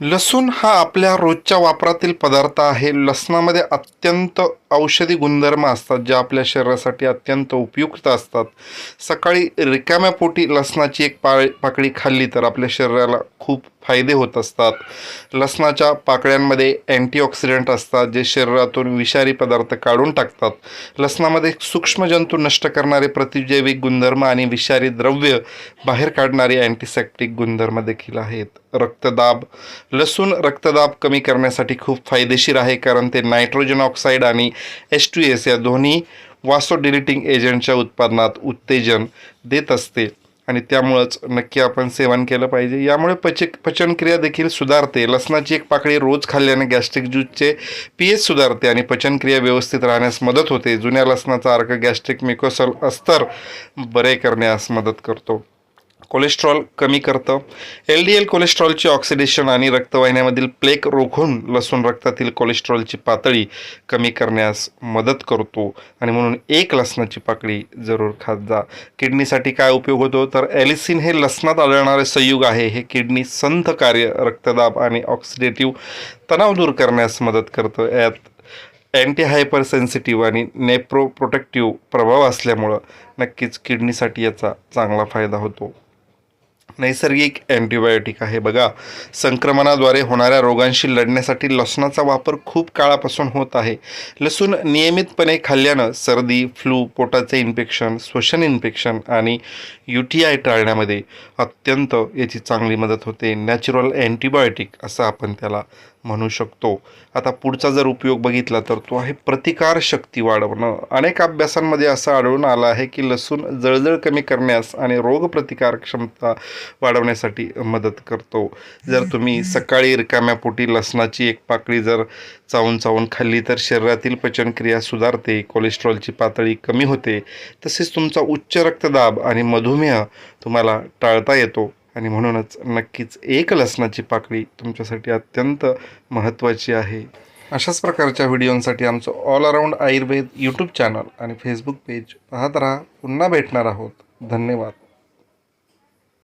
लसूण हा आपल्या रोजच्या वापरातील पदार्थ आहे. लसणामध्ये अत्यंत औषधी गुणधर्म असतात ज्या आपल्या शरीरासाठी अत्यंत उपयुक्त असतात. सकाळी रिकाम्या पोटी लसणाची एक पा पाकळी खाल्ली तर आपल्या शरीराला खूप फायदे होत असतात. लसणाच्या पाकळ्यांमध्ये अँटीऑक्सिडंट असतात जे शरीरातून विषारी पदार्थ काढून टाकतात. लसणामध्ये सूक्ष्मजंतू नष्ट करणारे प्रतिजैविक गुणधर्म आणि विषारी द्रव्य बाहेर काढणारे अँटीसेप्टिक गुणधर्म देखील आहेत. रक्तदाब. लसूण रक्तदाब कमी करण्यासाठी खूप फायदेशीर आहे कारण ते नायट्रोजन ऑक्साईड आणि एच टू एस या दोन्ही वासोडिलिटिंग एजंटच्या उत्पादनात उत्तेजन देत असते. आणि त्यामुळंच नक्की आपण सेवन केलं पाहिजे. यामुळे पच पचनक्रिया देखील सुधारते. लसणाची एक पाकळी रोज खाल्ल्याने गॅस्ट्रिक ज्यूसचे पी एच सुधारते आणि पचनक्रिया व्यवस्थित राहण्यास मदत होते. जुन्या लसणाचा अर्क गॅस्ट्रिक मिकोसल अस्तर बरे करण्यास मदत करतो. कोलेस्ट्रॉल कमी करतं. एल डी एल कोलेस्ट्रॉलचे ऑक्सिडेशन आणि रक्तवाहिन्यामधील प्लेक रोखून लसूण रक्तातील कोलेस्ट्रॉलची पातळी कमी करण्यास मदत करतो. आणि म्हणून एक लसणाची पाकळी जरूर खात जा. किडनीसाठी काय उपयोग होतो? तर ॲलिसिन हे लसणात आढळणारे संयुग आहे. हे किडनी संथ कार्य रक्तदाब आणि ऑक्सिडेटिव्ह तणाव दूर करण्यास मदत करतं. यात अँटी हायपर सेन्सिटिव्ह आणि नेप्रो प्रोटेक्टिव्ह प्रभाव असल्यामुळं नक्कीच किडनीसाठी याचा चांगला फायदा होतो. नैसर्गिक अँटीबायोटिक आहे. बघा संक्रमणाद्वारे होणाऱ्या रोगांशी लढण्यासाठी लसणाचा वापर खूप काळापासून होत आहे. लसूण नियमितपणे खाल्ल्यानं सर्दी फ्लू पोटाचे इन्फेक्शन श्वसन इन्फेक्शन आणि यू टी आय टाळण्यामध्ये अत्यंत याची चांगली मदत होते. नॅचरल अँटीबायोटिक असं आपण त्याला म्हणू शकतो. आता पुढचा जर उपयोग बघितला तर तो आहे प्रतिकार शक्ती वाढवणं. अनेक अभ्यासांमध्ये असं आढळून आलं आहे की लसूण जळजळ कमी करण्यास आणि रोगप्रतिकार क्षमता वाढवण्यासाठी मदत करतो. जर तुम्ही सकाळी रिकाम्या पोटी लसणाची एक पाकळी जर चावून चावून खाल्ली तर शरीरातील पचनक्रिया सुधारते कोलेस्ट्रॉलची पातळी कमी होते. तसेच तुमचा उच्च रक्तदाब आणि मधुमेह तुम्हाला टाळता येतो. आणि म्हणूनच नक्कीच एक लसणाची पाकळी तुमच्यासाठी अत्यंत महत्त्वाची आहे. अशाच प्रकारच्या व्हिडिओंसाठी आमचं all around Ayurveda YouTube channel आणि फेसबुक पेज पाहत राहा. पुन्हा भेटणार आहोत. धन्यवाद.